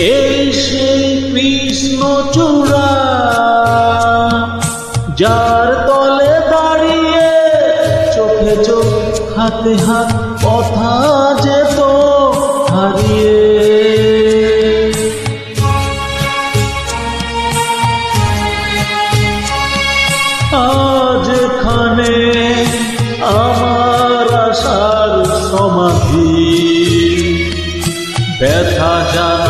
এই সেই কৃষ্ণ চূড়া, যার তলে দাঁড়িয়ে চোখে চোখ, হাতে হাত, কথা যেত হারিয়ে। আজ এখানে আমার আশার সমাধি। ব্যথা ভাষা